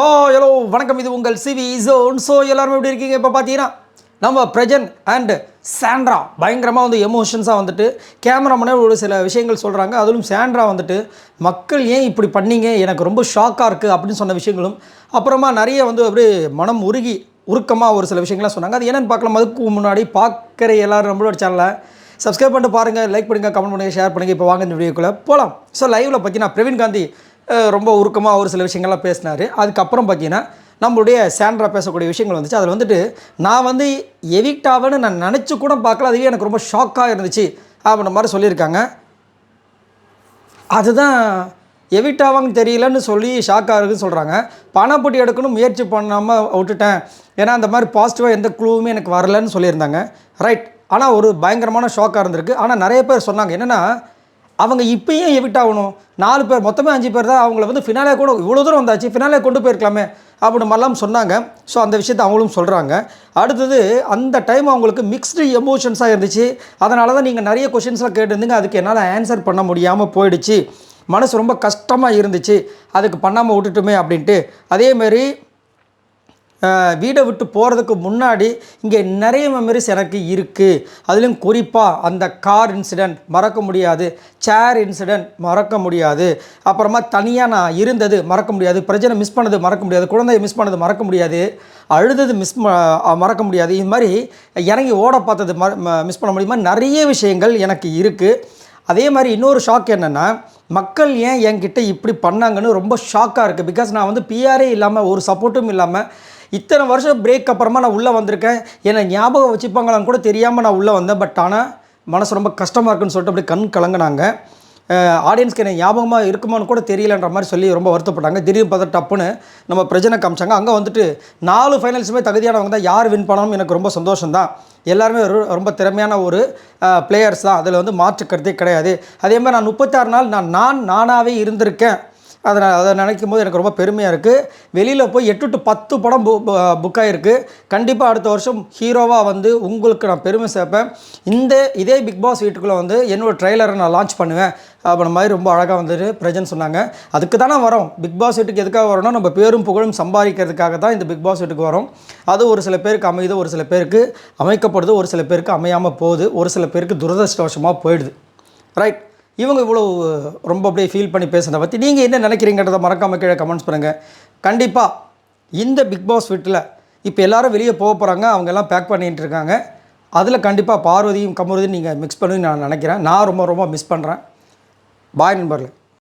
ஹோ ஹலோ வணக்கம். இது உங்கள் சிவி ஜோன் ஸோ எல்லாருமே எப்படி இருக்கீங்க? இப்போ பார்த்தீங்கன்னா நம்ம பிரஜன் அண்ட் சாண்ட்ரா பயங்கரமாக வந்து எமோஷன்ஸாக வந்துட்டு கேமராமனே ஒரு சில விஷயங்கள் சொல்கிறாங்க அதிலும் சாண்ட்ரா வந்துட்டு மக்கள் ஏன் இப்படி பண்ணீங்க? எனக்கு ரொம்ப ஷாக்காக இருக்குது அப்படின்னு சொன்ன விஷயங்களும் அப்புறமா நிறைய வந்து அப்படியே மனம் உருகி உருக்கமாக ஒரு சில விஷயங்கள்லாம் சொன்னாங்க. அது என்னென்னு பார்க்கலாம். அதுக்கு முன்னாடி பார்க்குற எல்லாரும் நம்மளோட சேனலை சப்ஸ்கிரைப் பண்ணிட்டு பாருங்கள் லைக் பண்ணுங்கள் கமெண்ட் பண்ணுங்கள் ஷேர் பண்ணுங்கள் இப்போ வாங்க இந்த வீடியோக்குள்ளே போகலாம் ஸோ லைவில் பார்த்தீங்கன்னா பிரவீன் காந்தி ரொம்ப உருக்கமாக ஒரு சில விஷயங்கள்லாம் பேசினார். அதுக்கப்புறம் பார்த்தீங்கன்னா நம்மளுடைய சாண்ட்ரா பேசக்கூடிய விஷயங்கள் வந்துச்சு. அதில் வந்துட்டு நான் வந்து எவிக்ட் ஆவேன்னு நான் நினச்சி கூட பார்க்கல. அதுவே எனக்கு ரொம்ப ஷாக்காக இருந்துச்சு அப்படின்ற மாதிரி சொல்லியிருக்காங்க. அதுதான் எவிட் ஆவாங்கன்னு தெரியலன்னு சொல்லி ஷாக்காக இருக்குன்னு சொல்கிறாங்க பணப்பட்டி எடுக்கணும் முயற்சி பண்ணாமல் விட்டுட்டேன். ஏன்னா அந்த மாதிரி பாசிட்டிவாக எந்த க்ளூவுமே எனக்கு வரலன்னு சொல்லியிருந்தாங்க. ரைட் ஆனால் ஒரு பயங்கரமான ஷாக்காக இருந்திருக்கு. ஆனால் நிறைய பேர் சொன்னாங்க. என்னென்னா அவங்க இப்பயும் எவிட் ஆகணும்? நாலு பேர் மொத்தமே அஞ்சு பேர் தான் அவங்கள வந்து ஃபினாலே கூட இவ்வளோ தூரம் வந்தாச்சு ஃபினாலே கொண்டு போயிருக்கலாமே அப்படி மாதிரிலாம் சொன்னாங்க. ஸோ அந்த விஷயத்தை அவங்களும் சொல்கிறாங்க அடுத்தது அந்த டைம் அவங்களுக்கு மிக்ஸ்டு எமோஷன்ஸாக இருந்துச்சு. அதனால தான் நீங்கள் நிறைய கொஷின்ஸ்லாம் கேட்டிருந்தீங்க. அதுக்கு என்னால் ஆன்சர் பண்ண முடியாமல் போயிடுச்சு. மனசு ரொம்ப கஷ்டமாக இருந்துச்சு. அதுக்கு பண்ணாமல் விட்டுட்டுமே அப்படின்ட்டு. அதேமாரி வீடை விட்டு போகிறதுக்கு முன்னாடி இங்கே நிறைய மெமரிஸ் எனக்கு இருக்குது அதுலேயும் குறிப்பாக அந்த கார் இன்சிடெண்ட் மறக்க முடியாது சேர் இன்சிடெண்ட் மறக்க முடியாது அப்புறமா தனியாக நான் இருந்தது மறக்க முடியாது பிரச்சனை மிஸ் பண்ணது மறக்க முடியாது குழந்தைய மிஸ் பண்ணது மறக்க முடியாது அழுதது மிஸ் மறக்க முடியாது. இது மாதிரி இறங்கி ஓட பார்த்தது மிஸ் பண்ண முடியுமா? நிறைய விஷயங்கள் எனக்கு இருக்குது அதே மாதிரி இன்னொரு ஷாக் என்னென்னா மக்கள் ஏன் என்கிட்ட இப்படி பண்ணாங்கன்னு ரொம்ப ஷாக்காக இருக்குது பிகாஸ் நான் வந்து பிஆரே இல்லாமல் ஒரு சப்போர்ட்டும் இல்லாமல் இத்தனை வருஷம் பிரேக் அப்புறமா நான் உள்ளே வந்திருக்கேன். என்னை ஞாபகம் வச்சுப்பாங்களான்னு கூட தெரியாமல் நான் உள்ளே வந்தேன். பட் ஆனால் மனசு ரொம்ப கஷ்டமாக இருக்குன்னு சொல்லிட்டு அப்படி கண் கலங்கினாங்க. ஆடியன்ஸ்க்கு என்ன ஞாபகமாக இருக்குமான்னு கூட தெரியலன்ற மாதிரி சொல்லி ரொம்ப வருத்தப்பட்டாங்க. திடீர்னு பார்த்தா டப்புன்னு நம்ம பிரச்சனை காமிச்சாங்க. அங்கே வந்துட்டு நாலு ஃபைனல்ஸுமே தகுதியானவங்க தான். யார் வின் பண்ணணும் எனக்கு ரொம்ப சந்தோஷம் தான் எல்லாருமே ரொம்ப திறமையான ஒரு பிளேயர்ஸ் தான். அதில் வந்து மாற்று கருத்தே கிடையாது. அதே மாதிரி நான் முப்பத்தாறு நாள் நான் நான் நானாகவே இருந்திருக்கேன். அதை நான் அதை நினைக்கும் போது எனக்கு ரொம்ப பெருமையாக இருக்குது வெளியில் போய் எட்டு டு பத்து படம் பு புக் ஆகிருக்கு கண்டிப்பாக அடுத்த வருஷம் ஹீரோவாக வந்து உங்களுக்கு நான் பெருமை சேர்ப்பேன். இந்த இதே பிக் பாஸ் வீட்டுக்குள்ளே வந்து என்னோடய ட்ரெய்லரை நான் லான்ச் பண்ணுவேன். அப்படின்ற மாதிரி ரொம்ப அழகாக வந்துட்டு பிரஜன் சொன்னாங்க. அதுக்கு தானே வரோம். பிக் பாஸ் வீட்டுக்கு எதுக்காக வரோம்னா நம்ம பேரும் புகழும் சம்பாதிக்கிறதுக்காக தான் இந்த பிக் பாஸ் வீட்டுக்கு வரோம். அது ஒரு சில பேருக்கு அமையுது ஒரு சில பேருக்கு அமைக்கப்படுது ஒரு சில பேருக்கு அமையாமல் போகுது ஒரு சில பேருக்கு துரதிருஷ்டவசமாக போயிடுது. ரைட் இவங்க இவ்வளோ ரொம்ப அப்படியே ஃபீல் பண்ணி பேசுனதை பற்றி நீங்கள் என்ன நினைக்கிறீங்கன்றத மறக்காமல் கீழே கமெண்ட்ஸ் பண்ணுங்கள் கண்டிப்பாக இந்த பிக் பாஸ் வீட்டில் இப்போ எல்லாரும் வெளியே போக போகிறாங்க அவங்க எல்லாம் பேக் பண்ணிகிட்டு இருக்காங்க. அதில் கண்டிப்பாக பார்வதியும் கமருதியும் நீங்கள் மிக்ஸ் பண்ணி நான் நினைக்கிறேன். நான் ரொம்ப ரொம்ப மிஸ் பண்ணுறேன் பாய் நண்பர்களே.